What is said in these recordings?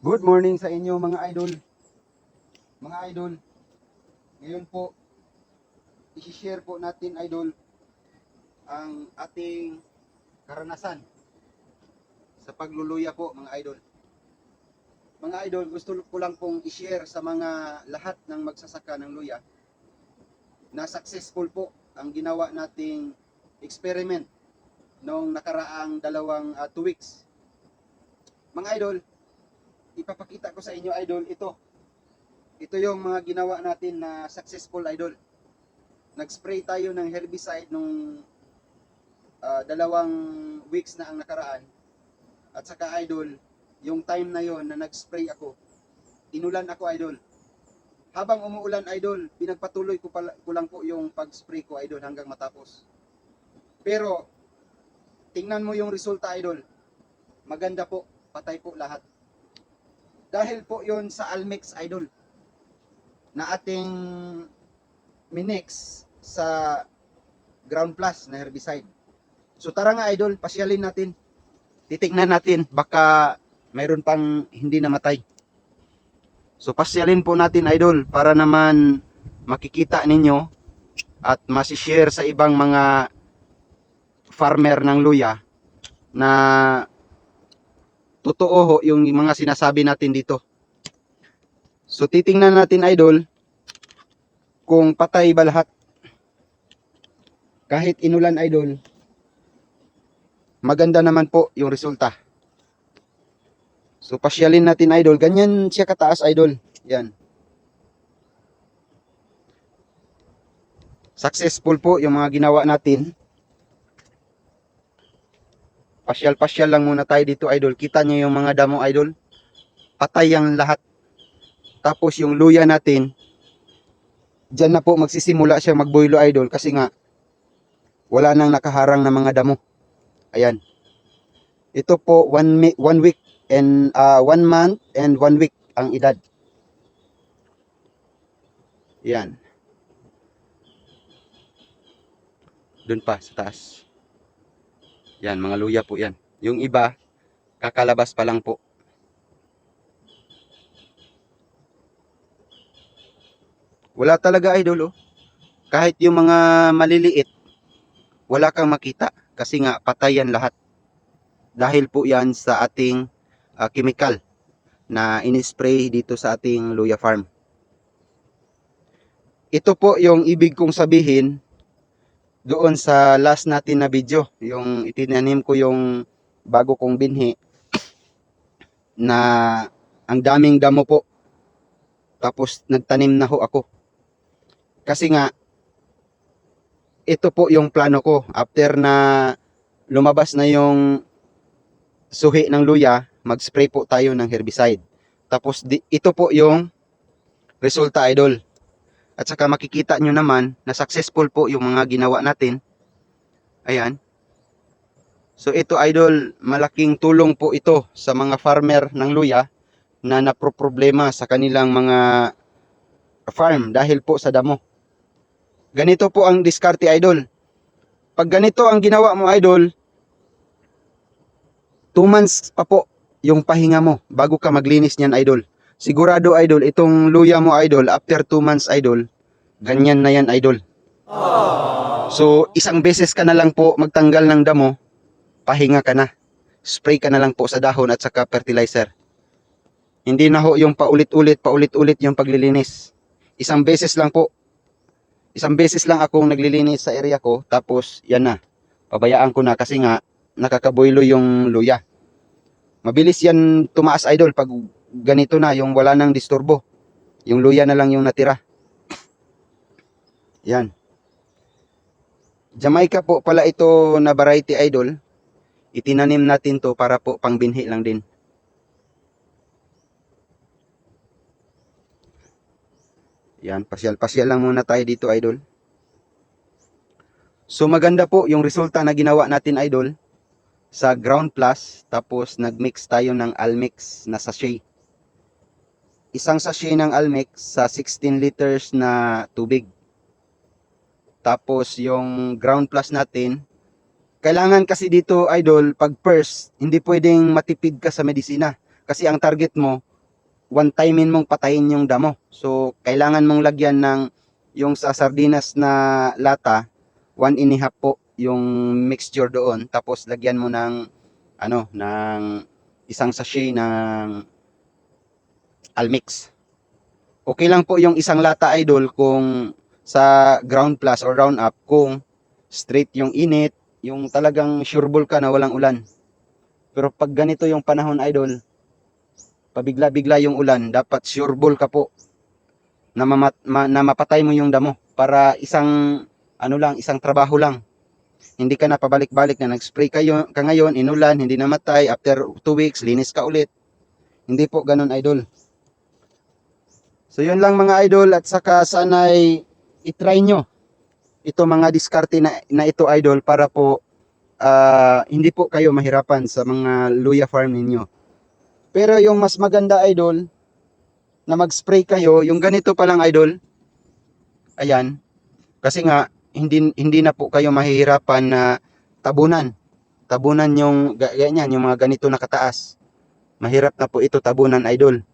Good morning sa inyo mga idol. Mga idol, ngayon po, isi-share po natin idol ang ating karanasan sa pagluluya po mga idol. Mga idol, gusto ko lang pong i-share sa mga lahat ng magsasaka ng luya na successful po ang ginawa nating experiment noong nakaraang dalawang uh, two weeks. Mga idol, ipapakita ko sa inyo idol ito. Ito yung mga ginawa natin na successful idol. Nag-spray tayo ng herbicide nung ah, dalawang weeks na ang nakaraan. At saka idol, yung time na yon na nag-spray ako, inulan ako idol. Habang umuulan idol, pinagpatuloy ko, pala, ko lang po yung pag-spray ko idol hanggang matapos. Pero, tingnan mo yung resulta idol. Maganda po, patay po lahat. Dahil po yon sa Almex Idol na ating minix sa Ground Plus na herbicide. So tara nga Idol, pasyalin natin. Titignan natin, baka mayroon pang hindi namatay. So pasyalin po natin Idol para naman makikita ninyo at masishare sa ibang mga farmer ng luya na totoo ho yung mga sinasabi natin dito. So titingnan natin idol kung patay ba lahat. Kahit inulan idol, maganda naman po yung resulta. So pasyalin natin idol, ganyan siya kataas idol. Yan. Successful po yung mga ginawa natin. Pasyal-pasyal lang muna tayo dito, idol. Kita niyo yung mga damo, idol. Patay ang lahat. Tapos yung luya natin, dyan na po magsisimula siya magboilo, idol. Kasi nga, wala nang nakaharang na mga damo. Ayan. Ito po, one, one week and uh, one month and one week ang edad. Yan. Doon pa, sa taas. Yan, mga luya po yan. Yung iba, kakalabas pa lang po. Wala talaga idol oh. Kahit yung mga maliliit, wala kang makita kasi nga patayan lahat. Dahil po yan sa ating ah, chemical na inispray dito sa ating luya farm. Ito po yung ibig kong sabihin doon sa last natin na video, yung itinanim ko yung bago kong binhi na ang daming damo po. Tapos nagtanim na ho ako. Kasi nga ito po yung plano ko after na lumabas na yung suhi ng luya, mag-spray po tayo ng herbicide. Tapos di, ito po yung resulta idol. At saka makikita nyo naman na successful po yung mga ginawa natin. Ayan. So ito idol, malaking tulong po ito sa mga farmer ng luya na naproproblema sa kanilang mga farm dahil po sa damo. Ganito po ang diskarte idol. Pag ganito ang ginawa mo idol, 2 months pa po yung pahinga mo bago ka maglinis niyan idol. Sigurado idol, itong luya mo idol, after 2 months idol, ganyan na yan idol. So, isang beses ka na lang po magtanggal ng damo, pahinga ka na. Spray ka na lang po sa dahon at saka fertilizer. Hindi na ho yung paulit-ulit, paulit-ulit yung paglilinis. Isang beses lang po. Isang beses lang akong naglilinis sa area ko, tapos yan na. Pabayaan ko na kasi nga nakakaboylo yung luya. Mabilis yan tumaas idol pag ganito na, yung wala nang disturbo. Yung luya na lang yung natira. Yan. Jamaica po pala ito na variety idol. Itinanim natin to para po pangbinhi lang din. Yan, pasyal-pasyal lang muna tayo dito idol. So maganda po yung resulta na ginawa natin idol sa ground plus tapos nagmix tayo ng almix na sachet isang sachet ng Almex sa 16 liters na tubig. Tapos yung ground plus natin, kailangan kasi dito idol, pag first, hindi pwedeng matipid ka sa medisina. Kasi ang target mo, one timein mong patayin yung damo. So, kailangan mong lagyan ng yung sa sardinas na lata, one and a half po yung mixture doon. Tapos, lagyan mo ng, ano, ng isang sachet ng Almix. Okay lang po yung isang lata idol kung sa ground plus or round up kung straight yung init, yung talagang sureball ka na walang ulan. Pero pag ganito yung panahon idol, pabigla-bigla yung ulan, dapat sureball ka po na, mamat, ma, na mapatay mo yung damo para isang ano lang, isang trabaho lang. Hindi ka na pabalik-balik na nag-spray kayo, ka ngayon, inulan, hindi namatay, after 2 weeks, linis ka ulit. Hindi po ganun idol. So yun lang mga idol at saka sanay itry nyo ito mga diskarte na, na ito idol para po ah, hindi po kayo mahirapan sa mga luya farm ninyo. Pero yung mas maganda idol na mag-spray kayo, yung ganito pa lang idol. Ayan. Kasi nga hindi hindi na po kayo mahihirapan na tabunan. Tabunan yung ga- ganyan, yung mga ganito na kataas. Mahirap na po ito tabunan idol.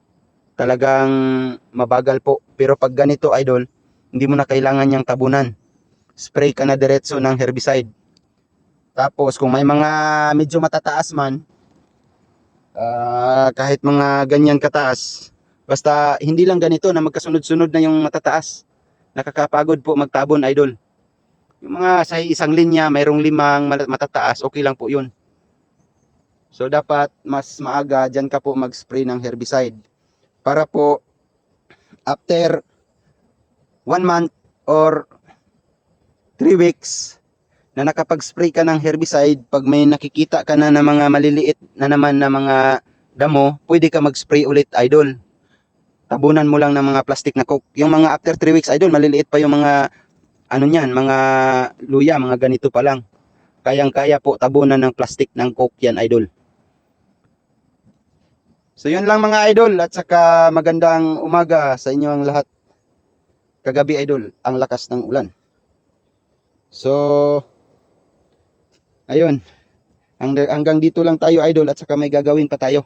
Talagang mabagal po. Pero pag ganito idol, hindi mo na kailangan yung tabunan. Spray ka na diretso ng herbicide. Tapos kung may mga medyo matataas man, ah, kahit mga ganyan kataas, basta hindi lang ganito na magkasunod-sunod na yung matataas. Nakakapagod po magtabon, idol. Yung mga sa isang linya, mayroong limang matataas, okay lang po yun. So dapat mas maaga dyan ka po mag-spray ng herbicide. Para po after one month or three weeks na nakapag-spray ka ng herbicide, pag may nakikita ka na ng mga maliliit na naman na mga damo, pwede ka mag-spray ulit, idol. Tabunan mo lang ng mga plastic na coke. Yung mga after 3 weeks, idol, maliliit pa yung mga, ano niyan, mga luya, mga ganito pa lang. Kayang-kaya po tabunan ng plastic ng coke yan, idol. So yun lang mga idol at saka magandang umaga sa inyo ang lahat. Kagabi idol, ang lakas ng ulan. So, ayun. Hanggang, dito lang tayo idol at saka may gagawin pa tayo.